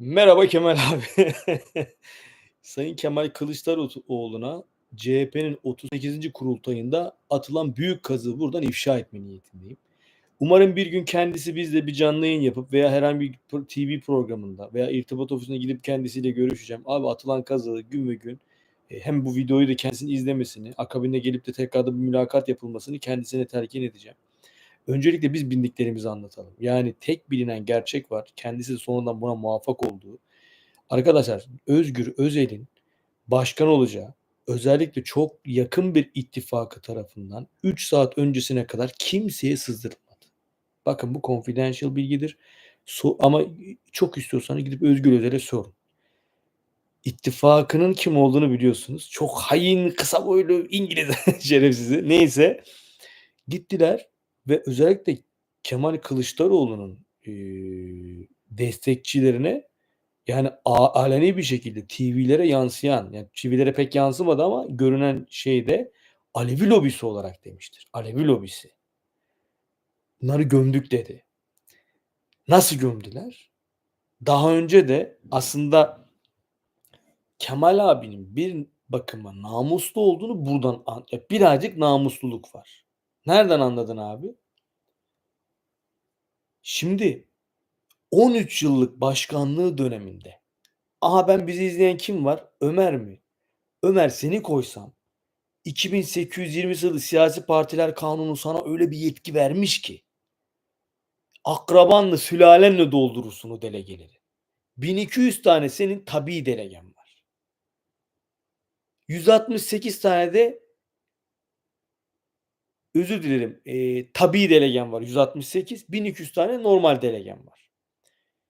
Merhaba Kemal abi. Sayın Kemal Kılıçdaroğlu'na CHP'nin 38. kurultayında atılan büyük kazığı buradan ifşa etme niyetindeyim. Umarım bir gün kendisi bizle bir canlı yayın yapıp veya herhangi bir TV programında veya irtibat ofisine gidip kendisiyle görüşeceğim. Abi atılan kazığı gün ve gün e, hem bu videoyu da kendisinin izlemesini, akabinde gelip de tekrarda bir mülakat yapılmasını kendisine telkin edeceğim. Öncelikle biz bildiklerimizi anlatalım. Yani tek bilinen gerçek var. Kendisi de sonradan buna muvaffak olduğu. Arkadaşlar Özgür Özel'in başkan olacağı özellikle çok yakın bir ittifakı tarafından 3 saat öncesine kadar kimseye sızdırılmadı. Bakın bu confidential bilgidir. So- ama çok istiyorsanız gidip Özgür Özel'e sorun. İttifakının kim olduğunu biliyorsunuz. Çok hain, kısa boylu İngiliz şerefsizi. Neyse gittiler ve özellikle Kemal Kılıçdaroğlu'nun eee, destekçilerine yani aleni bir şekilde TV'lere yansıyan, yani TV'lere pek yansımadı ama görünen şeyde Alevi lobisi olarak demiştir. Alevi lobisi. Bunları gömdük dedi. Nasıl gömdüler? Daha önce de aslında Kemal abinin bir bakıma namuslu olduğunu buradan birazcık namusluluk var. Nereden anladın abi? Şimdi 13 yıllık başkanlığı döneminde aha ben bizi izleyen kim var? Ömer mi? Ömer seni koysam 2820 sayılı siyasi partiler kanunu sana öyle bir yetki vermiş ki akrabanla sülalenle doldurursun o delegeleri. 1200 tane senin tabii delegen var. 168 tane de özür dilerim eee tabii delegen var 168. 1200 tane normal delegen var.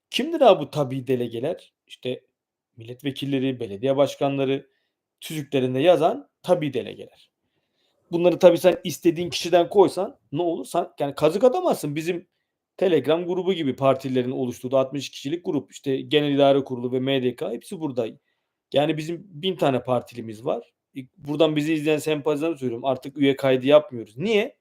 Kimdir abi bu tabii delegeler? İşte milletvekilleri, belediye başkanları tüzüklerinde yazan tabii delegeler. Bunları tabii sen istediğin kişiden koysan ne olur? Sen, yani kazık atamazsın. Bizim Telegram grubu gibi partilerin oluşturduğu 60 kişilik grup. işte Genel İdare Kurulu ve MDK hepsi burada. Yani bizim bin tane partilimiz var. Buradan bizi izleyen sempatizanı söylüyorum. Artık üye kaydı yapmıyoruz. Niye?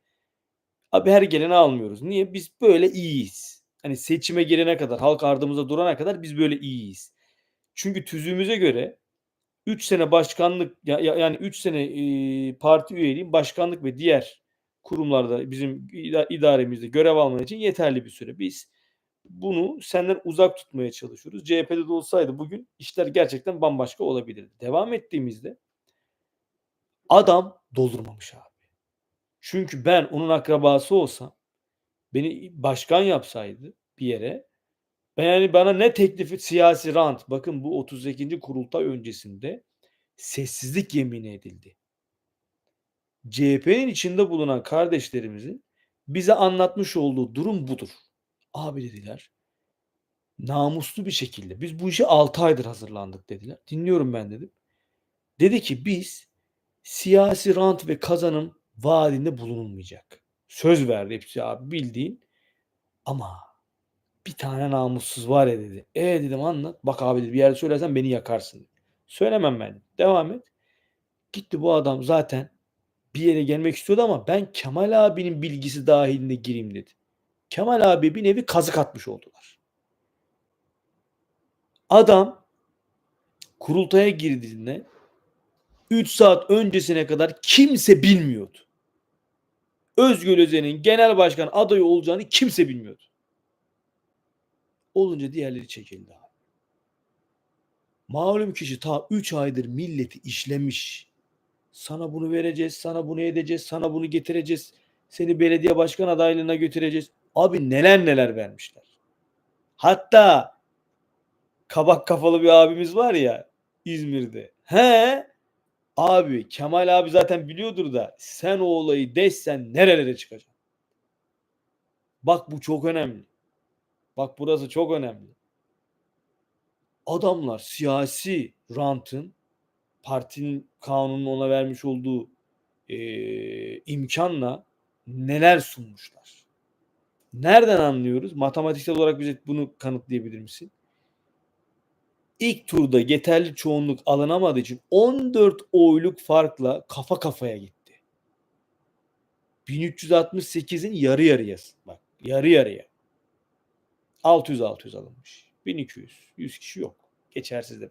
Abi her geleni almıyoruz. Niye? Biz böyle iyiyiz. Hani seçime gelene kadar, halk ardımıza durana kadar biz böyle iyiyiz. Çünkü tüzüğümüze göre 3 sene başkanlık ya, ya- yani 3 sene parti üyeliğim başkanlık ve diğer kurumlarda bizim ida- idaremizde görev alman için yeterli bir süre. Biz bunu senden uzak tutmaya çalışıyoruz. CHP'de de olsaydı bugün işler gerçekten bambaşka olabilirdi. Devam ettiğimizde adam doldurmamış abi. Çünkü ben onun akrabası olsam beni başkan yapsaydı bir yere ben yani bana ne teklifi siyasi rant bakın bu 32. kurultay öncesinde sessizlik yemini edildi. CHP'nin içinde bulunan kardeşlerimizin bize anlatmış olduğu durum budur. Abi dediler. Namuslu bir şekilde biz bu işe 6 aydır hazırlandık dediler. Dinliyorum ben dedim. Dedi ki biz siyasi rant ve kazanım vaadinde bulunulmayacak. Söz verdi hepsi abi bildiğin. Ama bir tane namussuz var ya dedi. E dedim anlat. Bak abi dedi bir yerde söylersen beni yakarsın. Söylemem ben. Devam et. Gitti bu adam zaten bir yere gelmek istiyordu ama ben Kemal abinin bilgisi dahilinde gireyim dedi. Kemal abi bir nevi kazık atmış oldular. Adam kurultaya girdiğinde 3 saat öncesine kadar kimse bilmiyordu. Özgür Özel'in genel başkan adayı olacağını kimse bilmiyordu. Olunca diğerleri çekildi abi. Malum kişi ta 3 aydır milleti işlemiş. Sana bunu vereceğiz, sana bunu edeceğiz, sana bunu getireceğiz. Seni belediye başkan adaylığına götüreceğiz. Abi neler neler vermişler. Hatta kabak kafalı bir abimiz var ya İzmir'de. He abi Kemal abi zaten biliyordur da sen o olayı deşsen nerelere çıkacaksın? Bak bu çok önemli. Bak burası çok önemli. Adamlar siyasi rantın partinin kanunun ona vermiş olduğu eee, imkanla neler sunmuşlar. Nereden anlıyoruz? Matematiksel olarak bize bunu kanıtlayabilir misin? İlk turda yeterli çoğunluk alınamadığı için 14 oyluk farkla kafa kafaya gitti. 1368'in yarı yarıyası. Bak yarı yarıya. 600-600 alınmış. 1200. 100 kişi yok. Geçersiz de.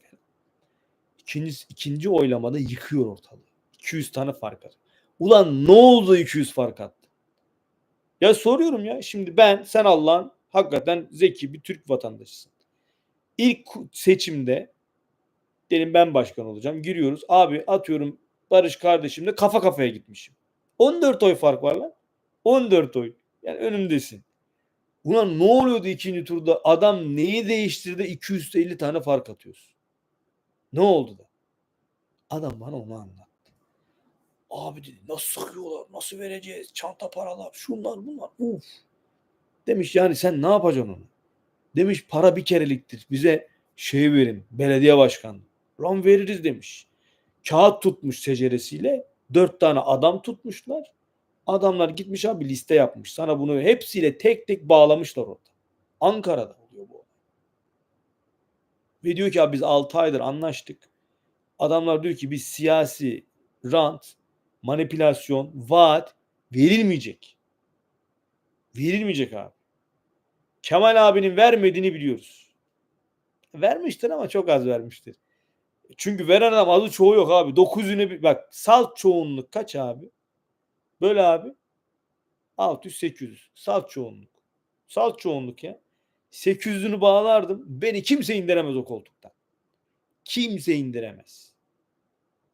İkinci, ikinci oylamada yıkıyor ortalığı. 200 tane fark attı. Ulan ne oldu 200 fark attı? Ya soruyorum ya şimdi ben sen Allah'ın hakikaten zeki bir Türk vatandaşısın. İlk seçimde dedim ben başkan olacağım. Giriyoruz. Abi atıyorum Barış kardeşimle kafa kafaya gitmişim. 14 oy fark var lan. 14 oy. Yani önümdesin. Ulan ne oluyordu ikinci turda? Adam neyi değiştirdi? 250 tane fark atıyorsun. Ne oldu da? Adam bana onu anlattı. Abi dedi nasıl sıkıyorlar? Nasıl vereceğiz? Çanta paralar, şunlar bunlar. Uf. Demiş yani sen ne yapacaksın onu? Demiş para bir kereliktir. Bize şey verin. Belediye başkanı. Lan veririz demiş. Kağıt tutmuş seceresiyle. Dört tane adam tutmuşlar. Adamlar gitmiş abi liste yapmış. Sana bunu hepsiyle tek tek bağlamışlar orada. Ankara'da oluyor bu. Ve diyor ki abi biz 6 aydır anlaştık. Adamlar diyor ki biz siyasi rant, manipülasyon, vaat verilmeyecek. Verilmeyecek abi. Kemal abinin vermediğini biliyoruz. Vermiştir ama çok az vermiştir. Çünkü veren adam adı çoğu yok abi. 900'üne bir bak salt çoğunluk kaç abi? Böyle abi. 600 800. Salt çoğunluk. Salt çoğunluk ya. 800'ünü bağlardım. Beni kimse indiremez o koltuktan. Kimse indiremez.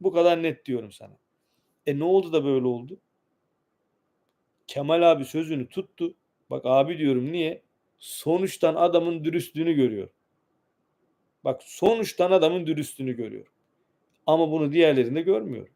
Bu kadar net diyorum sana. E ne oldu da böyle oldu? Kemal abi sözünü tuttu. Bak abi diyorum niye? Sonuçtan adamın dürüstlüğünü görüyor. Bak sonuçtan adamın dürüstlüğünü görüyor. Ama bunu diğerlerinde görmüyor.